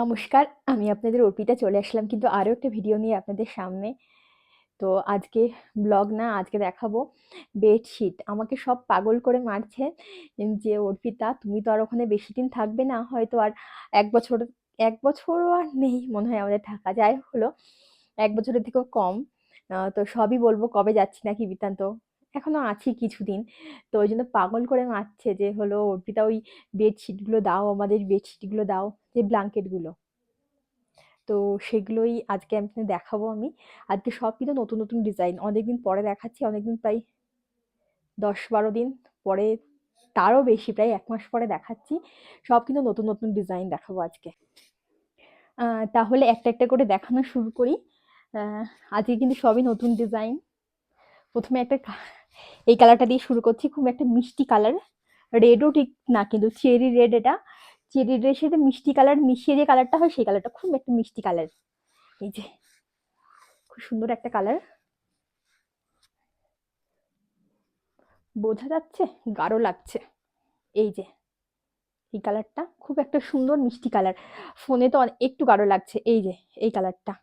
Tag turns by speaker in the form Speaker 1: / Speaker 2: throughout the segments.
Speaker 1: নমস্কার, আমি আপনাদের অর্পিতা চলে আসলাম কিন্তু আরও একটা ভিডিও নিয়ে আপনাদের সামনে। তো আজকে ব্লগ না, আজকে দেখাবো বেডশিট। আমাকে সব পাগল করে মারছে যে, অর্পিতা, তুমি তো আর ওখানে বেশি দিন থাকবে না, হয়তো আর এক বছর, এক বছরও আর নেই মনে হয় আমাদের থাকা। যাই হলো এক বছরের থেকেও কম। তো সবই বলব কবে যাচ্ছি নাকি বৃত্তান্ত? এখনও আছি কিছুদিন। তো ওই জন্য পাগল করে মারছে যে হলো অর্পিতা ওই বেডশিটগুলো দাও, আমাদের বেডশিটগুলো দাও, যে ব্ল্যাঙ্কেটগুলো তো সেগুলোই আজকে আমি দেখাবো আমি। আজকে সব কিন্তু নতুন নতুন ডিজাইন অনেকদিন পরে দেখাচ্ছি, অনেকদিন প্রায় দশ বারো দিন পরে, তারও বেশি, প্রায় এক মাস পরে দেখাচ্ছি। সব কিন্তু নতুন নতুন ডিজাইন দেখাবো আজকে। তাহলে একটা একটা করে দেখানো শুরু করি। আজকে কিন্তু সবই নতুন ডিজাইন প্রথমে একটা এই কালারটা দিয়ে শুরু করছি, খুব একটা মিষ্টি কালার রেডও ঠিক না, কিন্তু চেরি রেড এটা চেরি রেডের সাথে মিষ্টি কালার মিশিয়ে যে কালারটা হয়, সেই কালারটা খুব একটা মিষ্টি কালার এই যে, খুব সুন্দর একটা কালার বোঝা যাচ্ছে, গাঢ় লাগছে। এই যে, এই কালারটা খুব একটা সুন্দর মিষ্টি কালার ফোনে তো একটু গাঢ় লাগছে, এই যে, এই কালারটা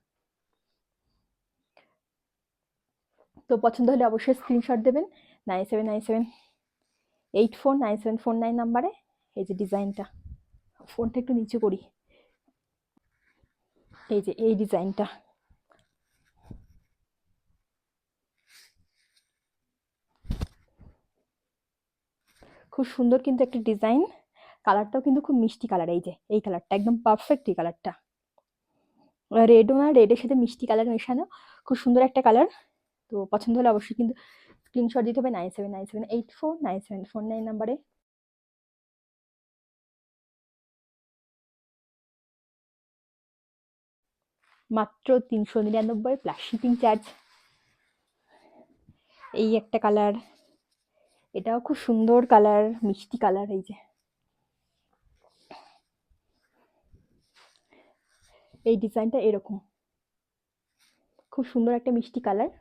Speaker 1: তো পছন্দ হলে অবশ্যই স্ক্রিনশট দেবেন। Nine seven nine seven. Eight four, nine seven four, nine নাম্বারে এই যে ডিজাইনটা। ফোনটা একটু নিচু করি। এই যে, এই ডিজাইনটা। খুব সুন্দর কিন্তু একটা ডিজাইন। কালারটাও কিন্তু খুব মিষ্টি কালার, এই যে, এই কালারটা, একদম পারফেক্ট এই কালারটা। রেডও না, রেডের সাথে মিষ্টি কালার মেশানো। খুব সুন্দর একটা কালার। তো পছন্দ হলে অবশ্যই কিন্তু স্ক্রিনশট দিতে হবে nine seven nine seven eight four nine seven four nine নাম্বারে। মাত্র তিনশো নিরানব্বই প্লাস শিপিং চার্জ এই একটা কালার এটাও খুব সুন্দর কালার মিষ্টি কালার এই যে। এই ডিজাইনটা এরকম। খুব সুন্দর একটা মিষ্টি colour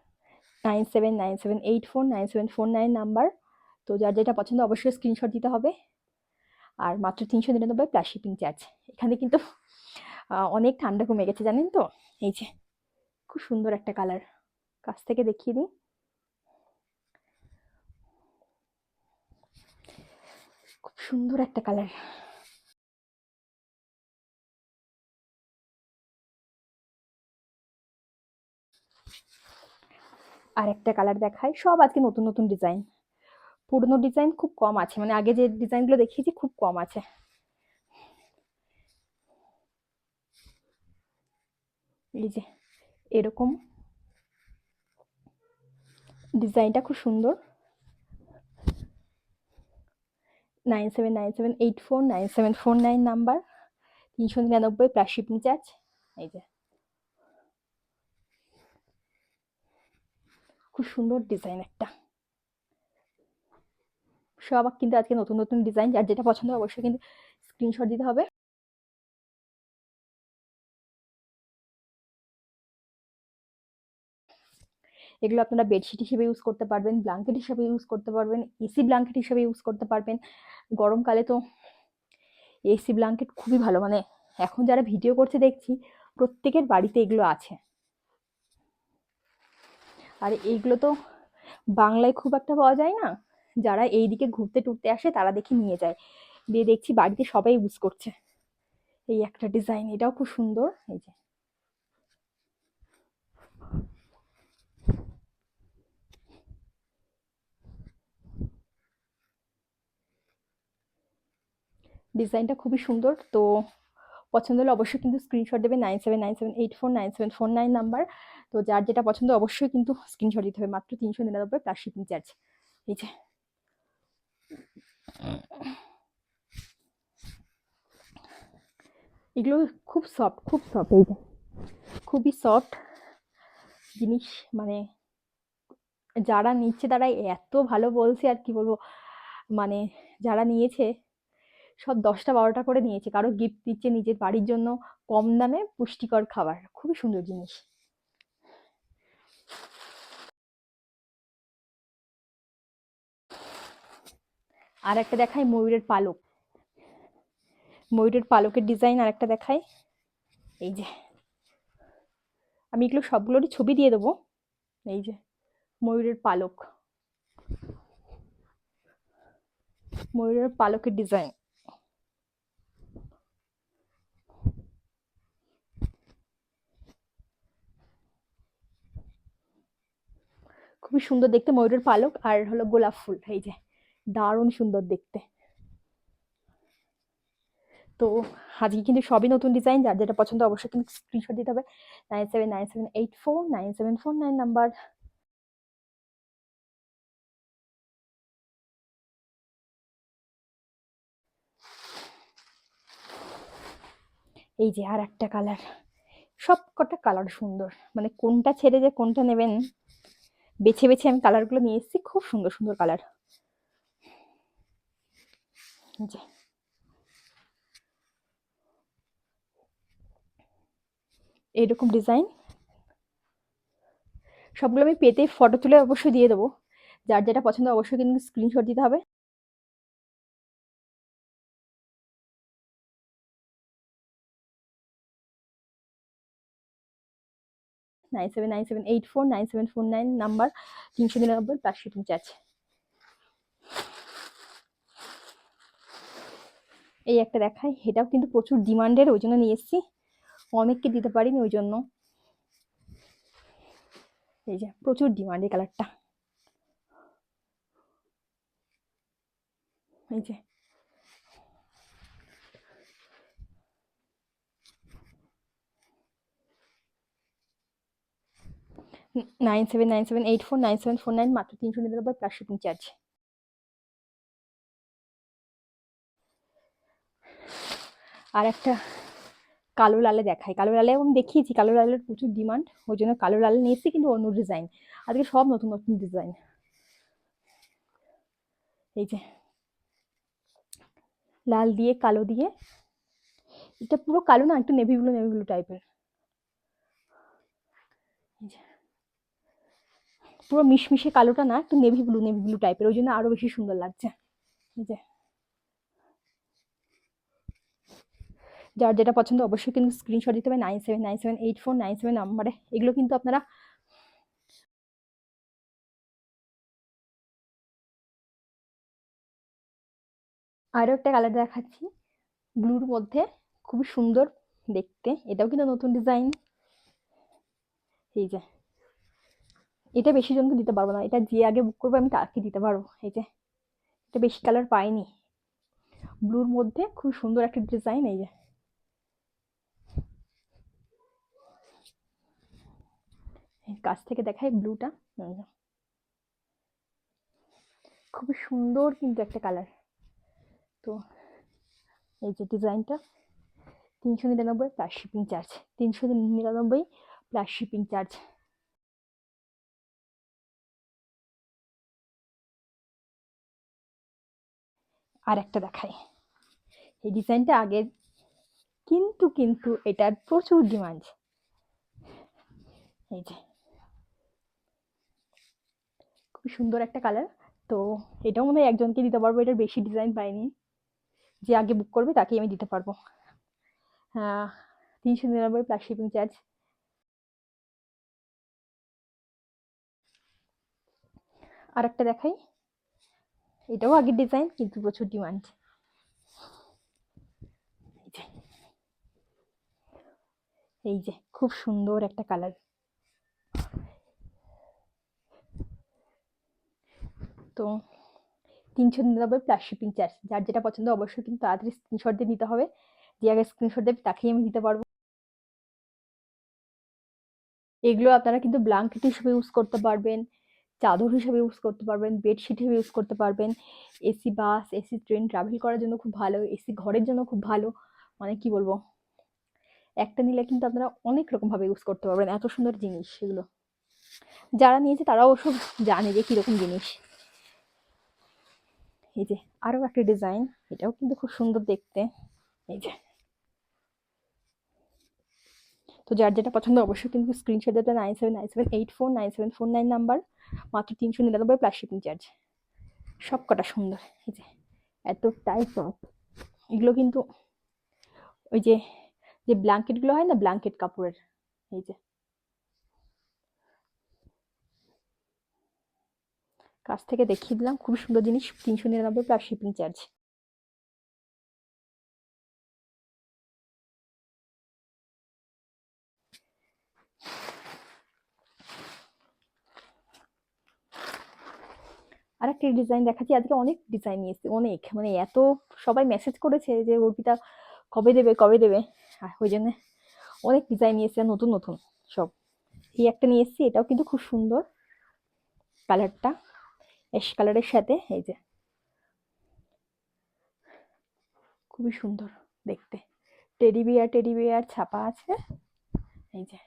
Speaker 1: nine seven nine seven eight four, nine seven four nine number. তো যার যেটা পছন্দ অবশ্যই স্ক্রিনশট দিতে হবে। আর মাত্র তিনশো নিরানব্বই প্লাস শিপিং চার্জ এখানে কিন্তু অনেক ঠান্ডা কমে গেছে, জানেন তো? এই যে, খুব সুন্দর একটা কালার কাছ থেকে দেখিয়ে দিই। খুব সুন্দর একটা কালার আর একটা কালার দেখায়। সব আজকে নতুন নতুন ডিজাইন পুরনো ডিজাইন খুব কম আছে। মানে আগে যে ডিজাইনগুলো দেখিয়েছি, খুব কম আছে। এই যে, এরকম ডিজাইনটা খুব সুন্দর। Nine seven nine seven eight four nine seven four nine number তিনশো নিরানব্বই প্লাস শিপিং চার্জ এই যে। খুব সুন্দর ডিজাইন একটা। সব কিন্তু আজকে নতুন নতুন ডিজাইন যার যেটা পছন্দ অবশ্যই কিন্তু স্ক্রিনশট দিতে হবে। এগুলো আপনারা বেডশিট হিসেবে ইউজ করতে পারবেন ব্ল্যাঙ্কেট হিসেবে ইউজ করতে পারবেন এসি ব্ল্যাঙ্কেট হিসেবে ইউজ করতে পারবেন। গরমকালে তো এসি ব্ল্যাঙ্কেট খুবই ভালো মানে এখন যারা ভিডিও করছে দেখছি, প্রত্যেকের বাড়িতে এগুলো আছে। আর এইগুলো তো বাংলায় খুব একটা পাওয়া যায় না। যারা এই দিকে ঘুরতে টুরতে আসে তারা দেখে নিয়ে যায়। দিয়ে দেখছি বাড়িতে সবাই ইউজ করছে। এই একটা ডিজাইন এটাও খুব সুন্দর। এই যে। ডিজাইনটা খুবই সুন্দর। তো পছন্দ হলে অবশ্যই কিন্তু স্ক্রিনশট দেবে nine seven nine seven eight four nine seven four nine number তো যার যেটা পছন্দ অবশ্যই কিন্তু স্ক্রিনশট দিতে হবে, মাত্র তিনশো নিরানব্বই প্লাস শিপিং চার্জ এই যে। এগুলো খুব সফট খুব সফট এই যে। খুবই সফট জিনিস মানে যারা নিচ্ছে তারা এত ভালো বলছে আর কি বলব মানে যারা নিয়েছে সব দশটা বারোটা করে নিয়েছে। কারও গিফট দিচ্ছে নিজের বাড়ির জন্য কম দামে পুষ্টিকর খাবার। খুবই সুন্দর জিনিস। আর একটা দেখাই ময়ূরের পালক। ময়ূরের পালকের ডিজাইন আর একটা দেখাই। এই যে। আমি এগুলো সবগুলোরই ছবি দিয়ে দেবো। এই যে, ময়ূরের পালক। ময়ূরের পালকের ডিজাইন খুবই সুন্দর দেখতে ময়ূরের পালক আর হলো গোলাপ ফুল, এই যে দারুণ সুন্দর দেখতে। তো আজকে কিন্তু সবই নতুন ডিজাইন যার যেটা পছন্দ অবশ্যই কিন্তু স্ক্রিনশট দিতে হবে। Nine seven nine seven eight four nine seven four nine number এই যে আর একটা কালার সব কটা কালার সুন্দর। মানে কোনটা ছেড়ে যে কোনটা নেবেন বেছে বেছে আমি কালারগুলো নিয়ে এসেছি, খুব সুন্দর সুন্দর কালার এইরকম ডিজাইন সবগুলো আমি পেতে ফটো তুলে অবশ্যই দিয়ে দেবো। যার যেটা পছন্দ অবশ্যই কিন্তু স্ক্রিনশট দিতে হবে। Nine seven nine seven eight four nine seven four nine number তিনশো নিরানব্বই প্লাস শিপিং চার্জ এই একটা দেখাই, এটাও কিন্তু প্রচুর ডিমান্ডের, ওই জন্য নিয়ে এসেছি। অনেককে দিতে পারিনি ওই জন্য। এই যে, প্রচুর ডিমান্ড এই কালারটা। এই যে nine seven nine seven eight four nine seven four nine মাত্র তিনশো নিরানব্বই প্লাস শিপিং চার্জ আর একটা কালো লালে দেখাই। কালো লালে আমি দেখিয়েছি, কালো লালের প্রচুর ডিমান্ড ওই জন্য কালো লাল নিয়ে এসেছি কিন্তু অন্য ডিজাইন আজকে সব নতুন নতুন ডিজাইন এই যে, লাল দিয়ে, কালো দিয়ে, এটা পুরো কালো না, একটু নেভি ব্লু নেভি ব্লু টাইপের পুরো মিশমিশে কালোটা না, একটু নেভি ব্লু নেভি ব্লু টাইপের ওই জন্য আরও বেশি সুন্দর লাগছে। এই যে। যার যেটা পছন্দ অবশ্যই কিন্তু স্ক্রিনশট দিতে হবে nine seven nine seven eight four nine seven নাম্বারে এগুলো কিন্তু আপনারা আরও একটা কালার দেখাচ্ছি ব্লুর মধ্যে। খুবই সুন্দর দেখতে। এটাও কিন্তু নতুন ডিজাইন এই যে। এটা বেশি জনকে দিতে পারব না। এটা যে আগে বুক করব, আমি তাকে দিতে পারব। এই যে, এটা বেশি কালার পাইনি। ব্লুর মধ্যে খুব সুন্দর একটা ডিজাইন এই যে। কাছ থেকে দেখাই ব্লুটা খুবই সুন্দর কিন্তু একটা কালার তো, এই যে ডিজাইনটা তিনশো নিরানব্বই প্লাস শিপিং চার্জ তিনশো নিরানব্বই প্লাস শিপিং চার্জ আর একটা দেখাই। এই ডিজাইনটা আগের কিন্তু কিন্তু এটার প্রচুর ডিমান্ড। এই যে। খুব সুন্দর একটা কালার। তো এটাও মনে হয় একজনকে দিতে পারব, এটার বেশি ডিজাইন পাইনি। যে আগে বুক করবে তাকেই আমি দিতে পারব। তিনশো নিরানব্বই প্লাস শিপিং চার্জ আর একটা দেখাই। এটাও আগের ডিজাইন কিন্তু প্রচুর ডিমান্ড এই যে খুব সুন্দর একটা কালার তো তিনশো নিরানব্বই প্লাস শিপিং চার্জ যার যেটা পছন্দ অবশ্যই কিন্তু তাড়াতাড়ি স্ক্রিনশট দিয়ে নিতে হবে। যে আগে স্ক্রিনশট দেবে তাকেই আমি দিতে পারব। এগুলো আপনারা কিন্তু ব্লাঙ্কেট হিসেবে ইউজ করতে পারবেন। চাদর হিসেবে ইউজ করতে পারবেন বেডশিট হিসেবে ইউজ করতে পারবেন AC bus AC train travel করার জন্য খুব ভালো এসি ঘরের জন্য খুব ভালো মানে কি বলব? একটা নিলে কিন্তু আপনারা অনেক রকমভাবে ইউজ করতে পারবেন, এত সুন্দর জিনিস সেগুলো। যারা নিয়েছে তারাও ওসব জানে যে কীরকম জিনিস। এই যে আরও একটা ডিজাইন এটাও কিন্তু খুব সুন্দর দেখতে। এই যে। তো যার যেটা পছন্দ অবশ্যই কিন্তু স্ক্রিনশট দেবে nine seven nine seven eight four nine seven four nine number মাত্র তিনশো নিরানব্বই প্লাস শিপিং চার্জ সব কটা সুন্দর, এই যে এত টাইপ এগুলো কিন্তু ওই যে যে ব্ল্যাঙ্কেটগুলো হয় না ব্ল্যাঙ্কেট কাপড়ের, এই যে। কাছ থেকে দেখিয়ে দিলাম খুব সুন্দর জিনিস, তিনশো নিরানব্বই প্লাস শিপিং চার্জ আর একটা ডিজাইন দেখাচ্ছি। আজকে অনেক ডিজাইন নিয়ে অনেক। মানে এত সবাই মেসেজ করেছে যে অর্পিতা কবে দেবে কবে দেবে? ওই জন্য অনেক ডিজাইন নিয়ে এসেছে, নতুন নতুন সব। এই একটা নিয়ে এসেছি, এটাও কিন্তু খুব সুন্দর কালারটা অ্যাশ কালারের সাথে, এই যে। খুবই সুন্দর দেখতে। টেডি বিয়ার টেডি বিয়ার ছাপা আছে, এই যে।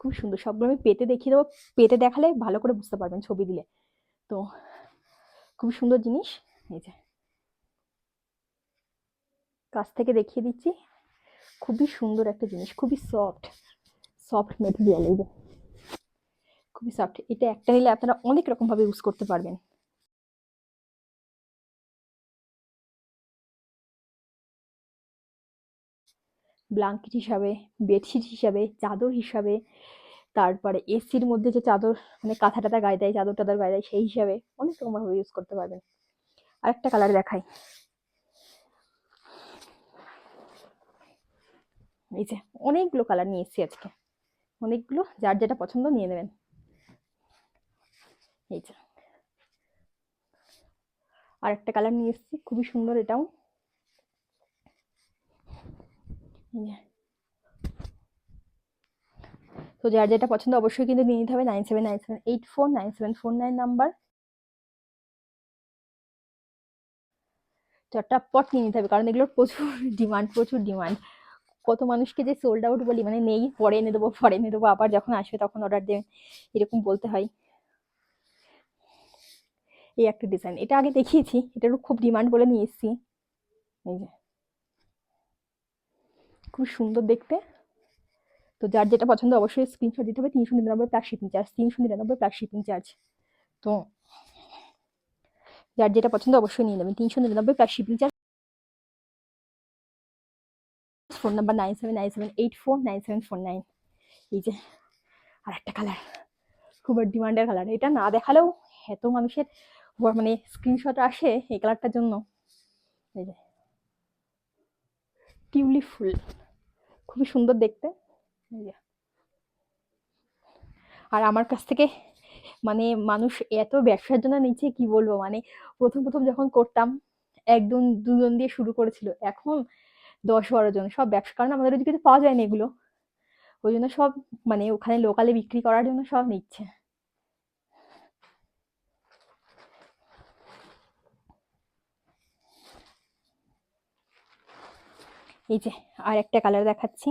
Speaker 1: খুব সুন্দর, সবগুলো আমি পেতে দেখিয়ে দেবো। পেতে দেখালে ভালো করে বুঝতে পারবেন ছবি দিলে। তো খুব সুন্দর জিনিস। এই যে। কাছ থেকে দেখিয়ে দিচ্ছি। খুবই সুন্দর একটা জিনিস, খুবই সফট সফট মেটেরিয়াল এই যে। খুবই সফট এটা একটা নিলে আপনারা অনেক রকমভাবে ইউজ করতে পারবেন। ব্ল্যাঙ্কেট হিসাবে বেডশিট হিসাবে, চাদর হিসাবে তারপরে এসির মধ্যে যে চাদর মানে কাঁথা টাথা গায়ে দেয়, চাদর টাদর গায়ে দেয়, সেই হিসাবে অনেক রকমভাবে ইউজ করতে পারবেন। আরেকটা কালার দেখাই। এই যে অনেকগুলো কালার নিয়ে এসেছি আজকে। অনেকগুলো, যার যেটা পছন্দ নিয়ে নেবেন। এই যে। আর একটা কালার নিয়ে এসেছি, খুবই সুন্দর এটাও। তো যার যেটা পছন্দ অবশ্যই কিন্তু নিয়ে নিতে হবে। Nine seven nine seven, eight four nine seven four nine number. চট্টাপট নিয়ে নিতে হবে, কারণ এগুলোর প্রচুর ডিমান্ড প্রচুর ডিমান্ড। কত মানুষকে যে সোল্ড আউট বলি মানে নেই, পরে এনে দেবো, পরে এনে দেবো, আবার যখন আসবে তখন অর্ডার দেবেন এরকম বলতে হয়। এই একটা ডিজাইন এটা আগে দেখিয়েছি, এটারও খুব ডিমান্ড বলে নিয়ে এসেছি। এই যে। খুব সুন্দর দেখতে। তো যার যেটা পছন্দ অবশ্যই স্ক্রিনশট দিতে হবে, তিনশো নিরানব্বই প্লাস শিপিং চার্জ তিনশো নিরানব্বই প্লাস শিপিং চার্জ তো যার যেটা পছন্দ অবশ্যই নিয়ে নেবেন, তিনশো নিরানব্বই plus shipping charge phone number nine seven nine seven eight four nine seven four nine এই যে আর একটা কালার খুব ডিমান্ডের কালার এটা না দেখালেও এত মানুষের মানে স্ক্রিনশট আসে এই কালারটার জন্য। এই যে, টিউলিপ ফুল, খুবই সুন্দর দেখতে। আর আমার কাছ থেকে মানে মানুষ এত ব্যবসার জন্য নিচ্ছে, কি বলব? মানে প্রথম প্রথম যখন করতাম, একজন, দুজন দিয়ে শুরু করেছিল। এখন দশ, বারো জন, সব ব্যবসা। কারণ আমাদের ওদিকে পাওয়া যায়নি এগুলো। ওই জন্য সব মানে ওখানে লোকালে বিক্রি করার জন্য সব নিচ্ছে। এই যে আর একটা কালার দেখাচ্ছি।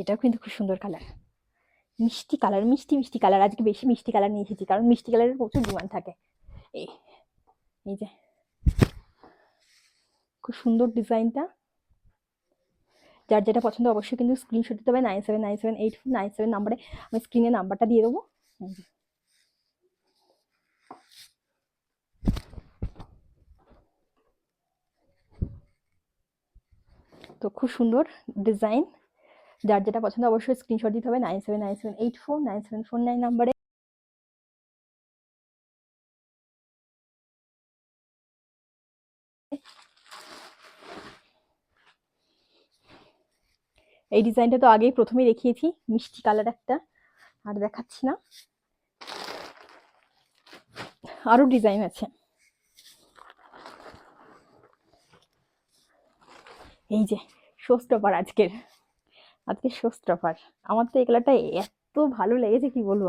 Speaker 1: এটাও কিন্তু খুব সুন্দর কালার মিষ্টি কালার মিষ্টি মিষ্টি কালার আজকে বেশি মিষ্টি কালার নিয়ে এসেছি, কারণ মিষ্টি কালারের প্রচুর ডিমান্ড থাকে। এই এই যে। খুব সুন্দর ডিজাইনটা। যার যেটা পছন্দ অবশ্যই কিন্তু স্ক্রিনশট দিতে হবে nine seven nine seven eight four nine seven নাম্বারে আমি স্ক্রিনে নাম্বারটা দিয়ে দেবো। তো খুব সুন্দর ডিজাইন। যার যেটা পছন্দ অবশ্যই স্ক্রিনশট দিতে হবে nine seven nine seven eight four nine seven four nine নাম্বারে এই ডিজাইনটা তো আগেই প্রথমেই দেখিয়েছি, মিষ্টি কালার একটা, আর দেখাচ্ছি না। আরও ডিজাইন আছে। এই যে শোস্টপার আজকের। আজকে শোস্টপার আমার তো এই কালারটা এত ভালো লেগেছে, কি বলব?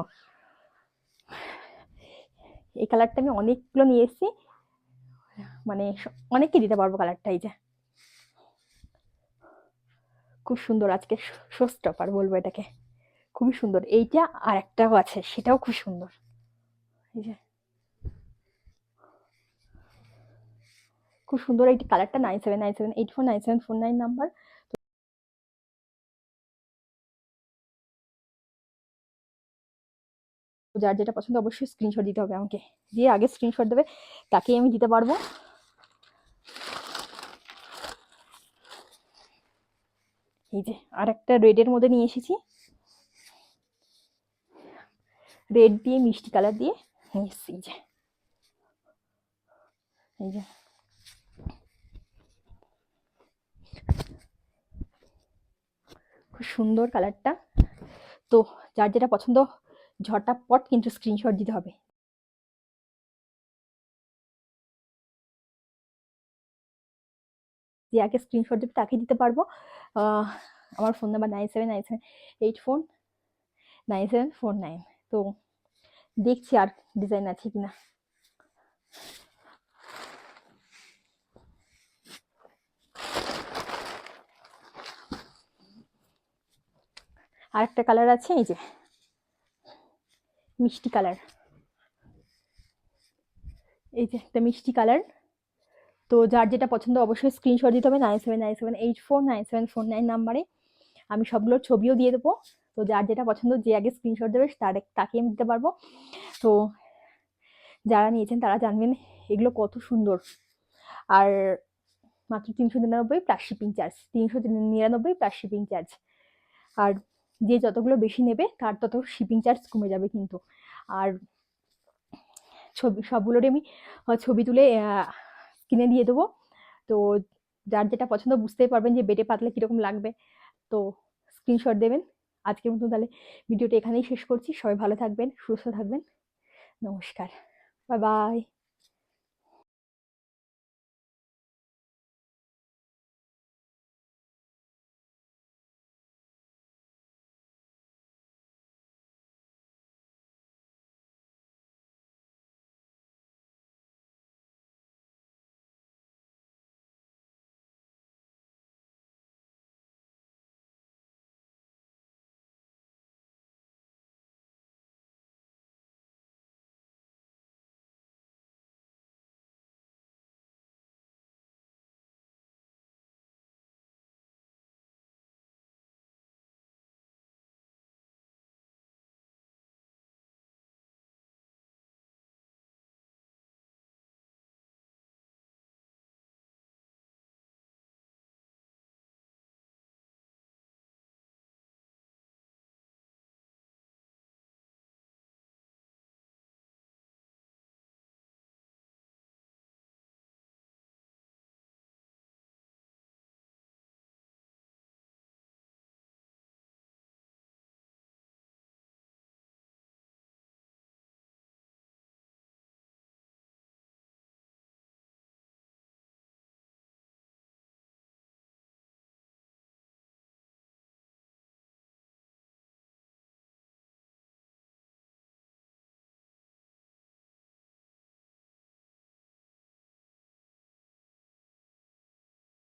Speaker 1: এই কালারটা আমি অনেকগুলো নিয়ে এসেছি। মানে অনেককে দিতে পারব কালারটা এই যে। খুব সুন্দর আজকে শোস্টপার বলব এটাকে। খুবই সুন্দর। এইটা আর একটাও আছে, সেটাও খুব সুন্দর। এই যে। খুব সুন্দর, এই কালারটা nine seven nine seven eight four nine seven four nine number যার যেটা পছন্দ অবশ্যই স্ক্রিনশট দিতে হবে আমাকে। দিয়ে আগে স্ক্রিনশট দেবে, তাকেই আমি দিতে পারব। এই যে আর একটা রেডের মধ্যে নিয়ে এসেছি। রেড দিয়ে মিষ্টি কালার দিয়ে নিয়ে এসেছি যে। এই যে। খুব সুন্দর কালারটা তো যার যেটা পছন্দ ঝটাপট কিন্তু স্ক্রিনশট দিতে হবে। যে আগে স্ক্রিনশট দেবে তাকে দিতে পারব। আমার phone number nine seven nine seven eight four nine seven four nine তো, দেখছি আর ডিজাইন আছে কিনা। আর একটা কালার আছে, এই যে। মিষ্টি কালার। এই যে একটা মিষ্টি কালার। তো যার যেটা পছন্দ অবশ্যই স্ক্রিনশট দিতে হবে nine seven nine seven eight four nine seven four nine নাম্বারে। আমি সবগুলোর ছবিও দিয়ে দেবো। তো যার যেটা পছন্দ যে আগে স্ক্রিনশট দেবে তার তাকে আমি দিতে পারব। তো যারা নিয়েছেন তারা জানবেন এগুলো কত সুন্দর। আর মাত্র তিনশো নিরানব্বই প্লাস শিপিং চার্জ তিনশো নিরানব্বই প্লাস শিপিং চার্জ আর যে যতগুলো বেশি নেবে, তার তত শিপিং চার্জ কমে যাবে কিন্তু। আর ছবি, সবগুলোরই আমি ছবি তুলে কিনে দিয়ে দেবো। তো যার যেটা পছন্দ বুঝতেই পারবেন যে বেটে পাতলে কীরকম লাগবে। তো স্ক্রিনশট দেবেন। আজকের মতো তাহলে ভিডিওটা এখানেই শেষ করছি। সবাই ভালো থাকবেন, সুস্থ থাকবেন। নমস্কার। Bye bye